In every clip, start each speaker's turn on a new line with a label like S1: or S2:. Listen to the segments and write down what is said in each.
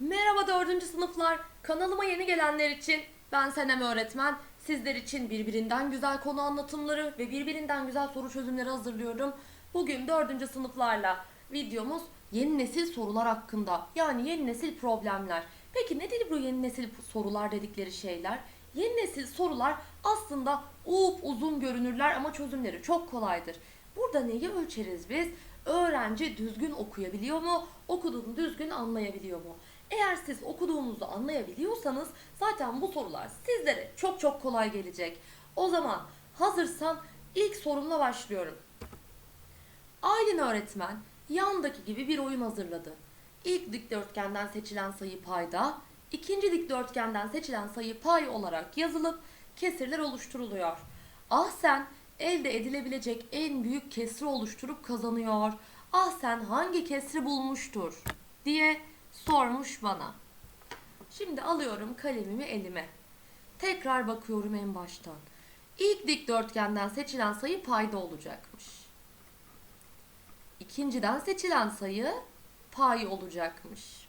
S1: Merhaba dördüncü sınıflar. Kanalıma yeni gelenler için ben Senem öğretmen. Sizler için birbirinden güzel konu anlatımları ve birbirinden güzel soru çözümleri hazırlıyorum. Bugün dördüncü sınıflarla videomuz yeni nesil sorular hakkında. Yani yeni nesil problemler. Peki nedir bu yeni nesil sorular dedikleri şeyler? Yeni nesil sorular aslında up uzun görünürler ama çözümleri çok kolaydır. Burada neyi ölçeriz biz? Öğrenci düzgün okuyabiliyor mu? Okuduğunu düzgün anlayabiliyor mu? Eğer siz okuduğunuzu anlayabiliyorsanız zaten bu sorular sizlere çok çok kolay gelecek. O zaman hazırsan ilk sorumla başlıyorum. Aylin öğretmen yandaki gibi bir oyun hazırladı. İlk dikdörtgenden seçilen sayı payda, ikinci dikdörtgenden seçilen sayı pay olarak yazılıp kesirler oluşturuluyor. Ah sen elde edilebilecek en büyük kesri oluşturup kazanıyor. Ah sen hangi kesri bulmuştur diye sormuş bana. Şimdi alıyorum kalemimi elime. Tekrar bakıyorum en baştan. İlk dikdörtgenden seçilen sayı payda olacakmış. İkinciden seçilen sayı pay olacakmış.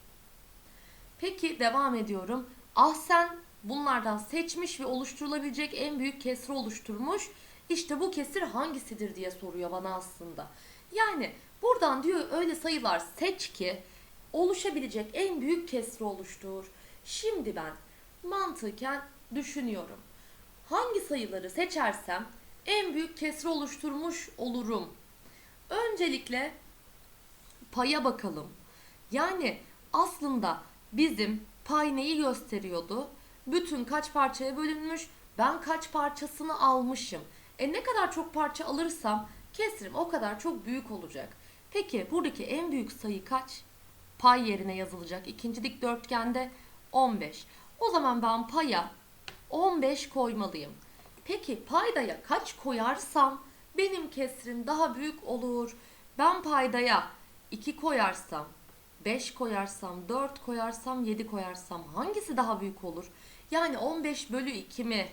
S1: Peki devam ediyorum. Ahsen bunlardan seçmiş ve oluşturulabilecek en büyük kesri oluşturmuş. İşte bu kesir hangisidir diye soruyor bana aslında. Yani buradan diyor öyle sayılar seç ki oluşabilecek en büyük kesri oluştur. Şimdi ben mantıken düşünüyorum. Hangi sayıları seçersem en büyük kesri oluşturmuş olurum. Öncelikle paya bakalım. Yani aslında bizim pay neyi gösteriyordu? Bütün kaç parçaya bölünmüş, ben kaç parçasını almışım. E ne kadar çok parça alırsam kesrim o kadar çok büyük olacak. Peki buradaki en büyük sayı kaç? Pay yerine yazılacak ikinci dikdörtgende 15. O zaman ben paya 15 koymalıyım. Peki paydaya kaç koyarsam benim kesrim daha büyük olur. Ben paydaya 2 koyarsam, 5 koyarsam, 4 koyarsam, 7 koyarsam hangisi daha büyük olur? Yani 15 bölü 2 mi?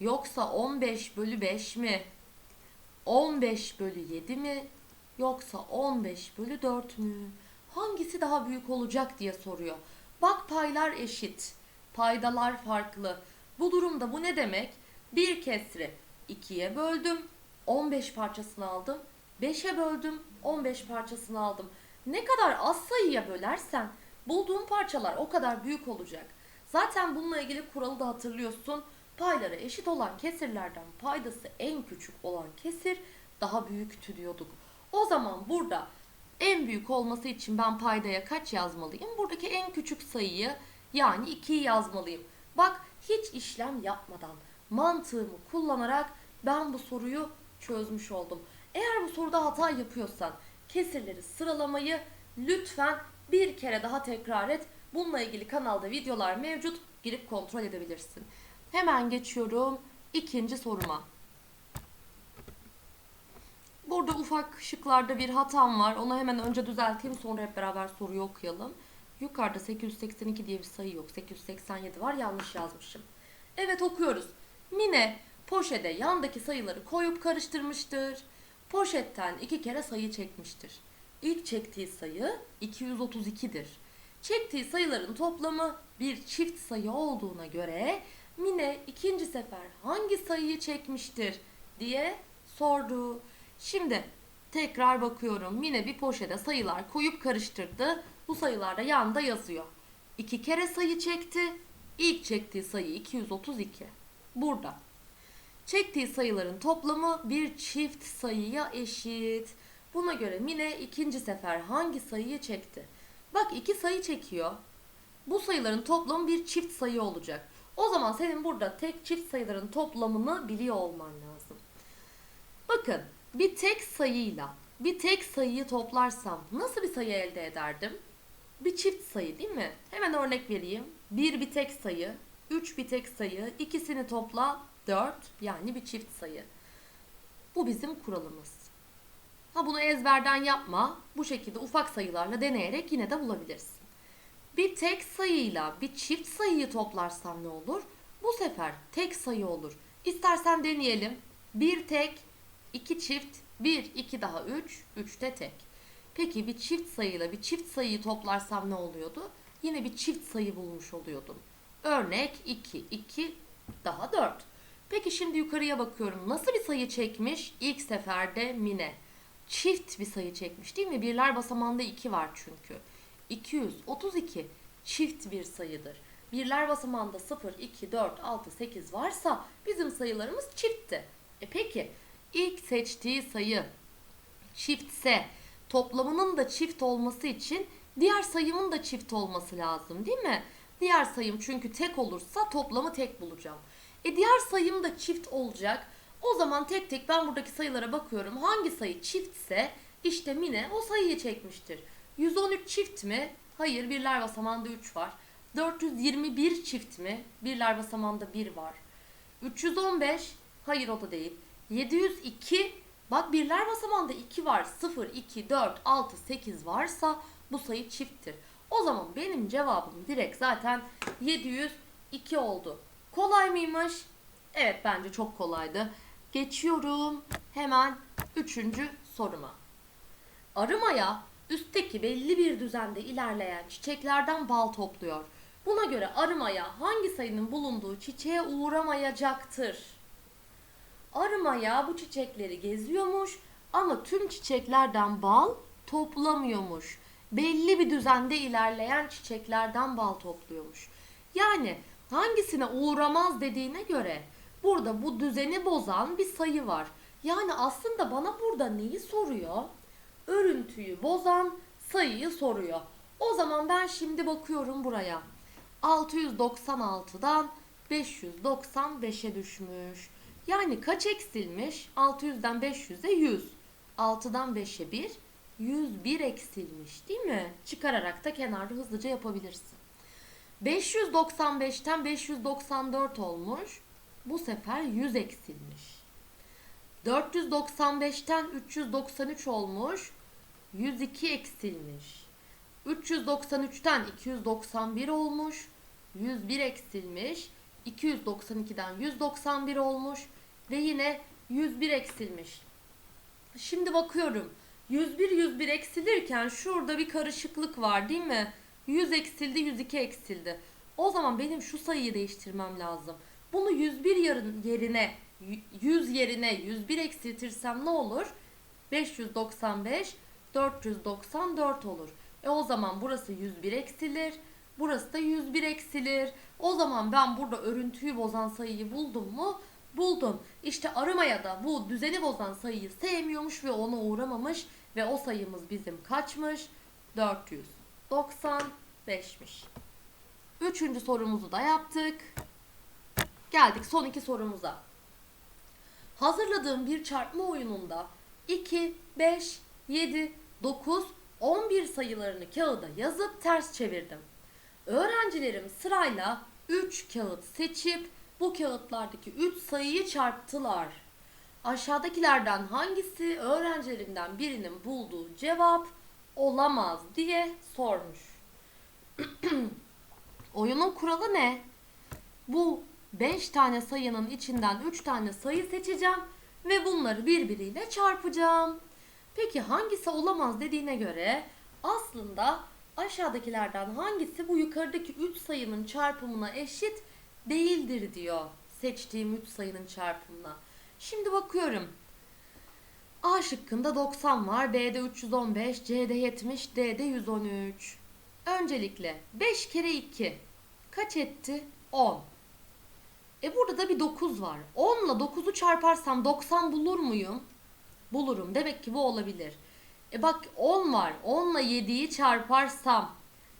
S1: Yoksa 15 bölü 5 mi? 15 bölü 7 mi? Yoksa 15 bölü 4 mü? Hangisi daha büyük olacak diye soruyor. Bak paylar eşit. Paydalar farklı. Bu durumda bu ne demek? Bir kesri 2'ye böldüm. 15 parçasını aldım. 5'e böldüm. 15 parçasını aldım. Ne kadar az sayıya bölersen bulduğun parçalar o kadar büyük olacak. Zaten bununla ilgili kuralı da hatırlıyorsun. Payları eşit olan kesirlerden paydası en küçük olan kesir daha büyüktü diyorduk. O zaman burada en büyük olması için ben paydaya kaç yazmalıyım? Buradaki en küçük sayıyı yani 2'yi yazmalıyım. Bak hiç işlem yapmadan mantığımı kullanarak ben bu soruyu çözmüş oldum. Eğer bu soruda hata yapıyorsan kesirleri sıralamayı lütfen bir kere daha tekrar et. Bununla ilgili kanalda videolar mevcut. Girip kontrol edebilirsin. Hemen geçiyorum ikinci soruma. Burada ufak şıklarda bir hatam var. Onu hemen önce düzelteyim sonra hep beraber soruyu okuyalım. Yukarıda 882 diye bir sayı yok. 887 var. Yanlış yazmışım. Evet okuyoruz. Mine poşete yandaki sayıları koyup karıştırmıştır. Poşetten iki kere sayı çekmiştir. İlk çektiği sayı 232'dir. Çektiği sayıların toplamı bir çift sayı olduğuna göre Mine ikinci sefer hangi sayıyı çekmiştir diye sordu. Şimdi tekrar bakıyorum. Mine bir poşete sayılar koyup karıştırdı. Bu sayılar da yanında yazıyor. İki kere sayı çekti. İlk çektiği sayı 232. Burada. Çektiği sayıların toplamı bir çift sayıya eşit. Buna göre Mine ikinci sefer hangi sayıyı çekti? Bak iki sayı çekiyor. Bu sayıların toplamı bir çift sayı olacak. O zaman senin burada tek çift sayıların toplamını biliyor olman lazım. Bakın bir tek sayıyla bir tek sayıyı toplarsam nasıl bir sayı elde ederdim? Bir çift sayı değil mi? Hemen örnek vereyim. Bir bir tek sayı, üç bir tek sayı, ikisini topla 4 yani bir çift sayı. Bu bizim kuralımız. Ha bunu ezberden yapma. Bu şekilde ufak sayılarla deneyerek yine de bulabilirsin. Bir tek sayıyla bir çift sayıyı toplarsam ne olur? Bu sefer tek sayı olur. İstersen deneyelim. Bir tek, iki çift, bir, iki daha üç, üç de tek. Peki bir çift sayıyla bir çift sayıyı toplarsam ne oluyordu? yine bir çift sayı bulmuş oluyordum. Örnek 2, 2 daha 4. Peki şimdi yukarıya bakıyorum. Nasıl bir sayı çekmiş? İlk seferde Mine. Çift bir sayı çekmiş değil mi? Birler basamağında 2 var çünkü. 232 çift bir sayıdır. Birler basamağında 0, 2, 4, 6, 8 varsa bizim sayılarımız çiftti. E peki ilk seçtiği sayı çiftse toplamının da çift olması için diğer sayımın da çift olması lazım değil mi? Diğer sayım çünkü tek olursa toplamı tek bulacağım. E diğer sayım da çift olacak. O zaman tek tek ben buradaki sayılara bakıyorum. Hangi sayı çiftse işte Mine o sayıyı çekmiştir. 113 çift mi? Hayır birler basamağında 3 var. 421 çift mi? Birler basamağında 1 var. 315 hayır o da değil. 702 bak birler basamağında 2 var. 0, 2, 4, 6, 8 varsa bu sayı çifttir. O zaman benim cevabım direkt zaten 702 oldu. Kolay mıymış? Evet bence çok kolaydı. Geçiyorum hemen üçüncü soruma. Arımaya üstteki belli bir düzende ilerleyen çiçeklerden bal topluyor. Buna göre arımaya hangi sayının bulunduğu çiçeğe uğramayacaktır? Arımaya bu çiçekleri geziyormuş ama tüm çiçeklerden bal toplamıyormuş. Belli bir düzende ilerleyen çiçeklerden bal topluyormuş. Yani hangisine uğramaz dediğine göre burada bu düzeni bozan bir sayı var. Yani aslında bana burada neyi soruyor? Örüntüyü bozan sayıyı soruyor. O zaman ben şimdi bakıyorum buraya. 696'dan 595'e düşmüş. Yani kaç eksilmiş? 600'den 500'e 100. 6'dan 5'e 1. 101 eksilmiş değil mi? Çıkararak da kenarda hızlıca yapabilirsin. 595'ten 594 olmuş. Bu sefer 100 eksilmiş. 495'ten 393 olmuş. 102 eksilmiş. 393'ten 291 olmuş. 101 eksilmiş. 292'den 191 olmuş ve yine 101 eksilmiş. Şimdi bakıyorum. 101 101 eksilirken şurada bir karışıklık var değil mi? 100 eksildi 102 eksildi. O zaman benim şu sayıyı değiştirmem lazım. Bunu 101 yarın yerine 100 yerine 101 eksiltirsem ne olur? 595 494 olur. E o zaman burası 101 eksilir. Burası da 101 eksilir. O zaman ben burada örüntüyü bozan sayıyı buldum mu? Buldum. İşte aramaya da bu düzeni bozan sayıyı sevmiyormuş ve ona uğramamış ve o sayımız bizim kaçmış? 495'miş. Üçüncü sorumuzu da yaptık. Geldik son iki sorumuza. Hazırladığım bir çarpma oyununda 2, 5, 7, 9, 11 sayılarını kağıda yazıp ters çevirdim. Öğrencilerim sırayla 3 kağıt seçip bu kağıtlardaki 3 sayıyı çarptılar. Aşağıdakilerden hangisi öğrencilerimden birinin bulduğu cevap olamaz diye sormuş. Oyunun kuralı ne? Bu 5 tane sayının içinden 3 tane sayı seçeceğim ve bunları birbiriyle çarpacağım. Peki hangisi olamaz dediğine göre aslında aşağıdakilerden hangisi bu yukarıdaki 3 sayının çarpımına eşit değildir diyor. Seçtiğim 3 sayının çarpımına. Şimdi bakıyorum. A şıkkında 90 var, B'de 315, C'de 70, D'de 113. Öncelikle 5 kere 2 kaç etti? 10. E burada da bir 9 var. 10 ile 9'u çarparsam 90 bulur muyum? Bulurum. Demek ki bu olabilir. E bak 10 var. 10 ile 7'yi çarparsam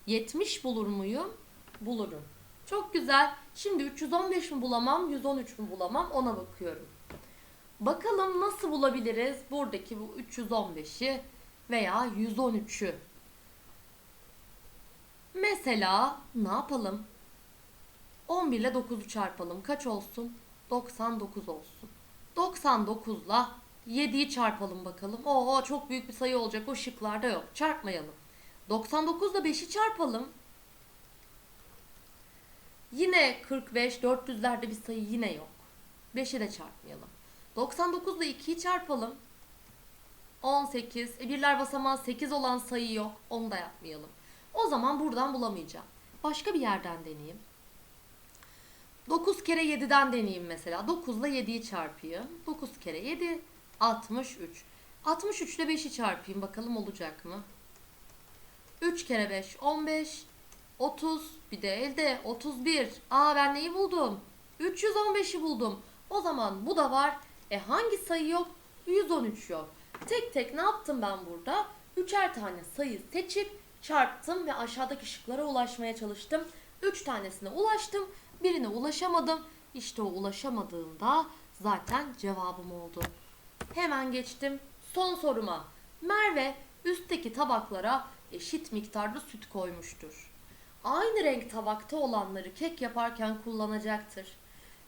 S1: 70 bulur muyum? Bulurum. Çok güzel. Şimdi 315 mi bulamam, 113 mü bulamam ona bakıyorum. Bakalım nasıl bulabiliriz buradaki bu 315'i veya 113'ü. Mesela ne yapalım? 11 ile 9'u çarpalım. Kaç olsun? 99 olsun. 99 ile 7'yi çarpalım bakalım. Oo çok büyük bir sayı olacak. O şıklarda yok. Çarpmayalım. 99 ile 5'i çarpalım. Yine 45, 400'lerde bir sayı yine yok. 5'i de çarpmayalım. 99 ile 2'yi çarpalım. 18. E birler basamağı 8 olan sayı yok. Onu da yapmayalım. O zaman buradan bulamayacağım. Başka bir yerden deneyeyim. 9 kere 7'den deneyeyim mesela. 9 ile 7'yi çarpayım. 9 kere 7 63. 63 ile 5'i çarpayım bakalım olacak mı? 3 kere 5 15. 30 bir de elde 31. Aa ben neyi buldum? 315'i buldum. O zaman bu da var. E hangi sayı yok? 113 yok. Tek tek ne yaptım ben burada? Üçer tane sayı seçip çarptım ve aşağıdaki şıklara ulaşmaya çalıştım. 3 tanesine ulaştım. Birine ulaşamadım. İşte o ulaşamadığımda zaten cevabım oldu. Hemen geçtim son soruma. Merve üstteki tabaklara eşit miktarda süt koymuştur. Aynı renk tabakta olanları kek yaparken kullanacaktır.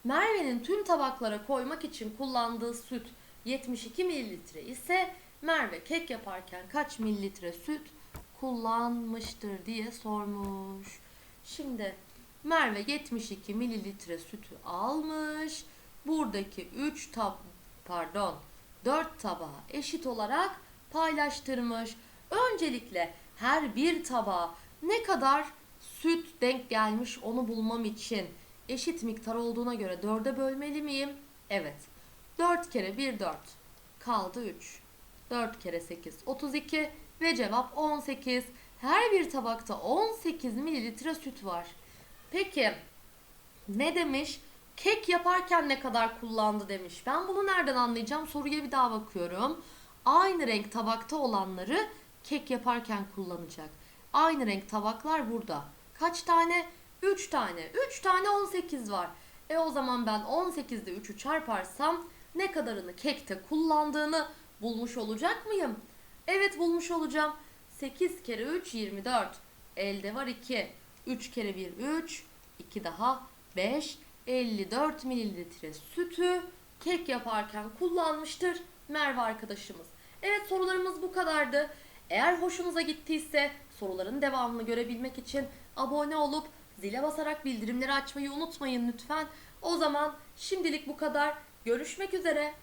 S1: Merve'nin tüm tabaklara koymak için kullandığı süt 72 mililitre ise Merve kek yaparken kaç mililitre süt kullanmıştır diye sormuş. Şimdi Merve 72 mililitre sütü almış. Buradaki 3 tab pardon 4 tabağa eşit olarak paylaştırmış. Öncelikle her bir tabağa ne kadar süt denk gelmiş onu bulmam için eşit miktar olduğuna göre 4'e bölmeli miyim? Evet. 4 kere 1 4. Kaldı 3. 4 kere 8 32 ve cevap 18. Her bir tabakta 18 mililitre süt var. Peki ne demiş? Kek yaparken ne kadar kullandı demiş. Ben bunu nereden anlayacağım? Soruya bir daha bakıyorum. Aynı renk tabakta olanları kek yaparken kullanacak. Aynı renk tabaklar burada. Kaç tane? 3 tane. 3 tane 18 var. E o zaman ben 18'de 3'ü çarparsam ne kadarını kekte kullandığını bulmuş olacak mıyım? Evet bulmuş olacağım. 8 kere 3 24. Elde var 2. 3 kere 1 3. 2 daha 5. 54 mililitre sütü kek yaparken kullanmıştır Merve arkadaşımız. Evet sorularımız bu kadardı. Eğer hoşunuza gittiyse soruların devamını görebilmek için abone olup zile basarak bildirimleri açmayı unutmayın lütfen. O zaman şimdilik bu kadar. Görüşmek üzere.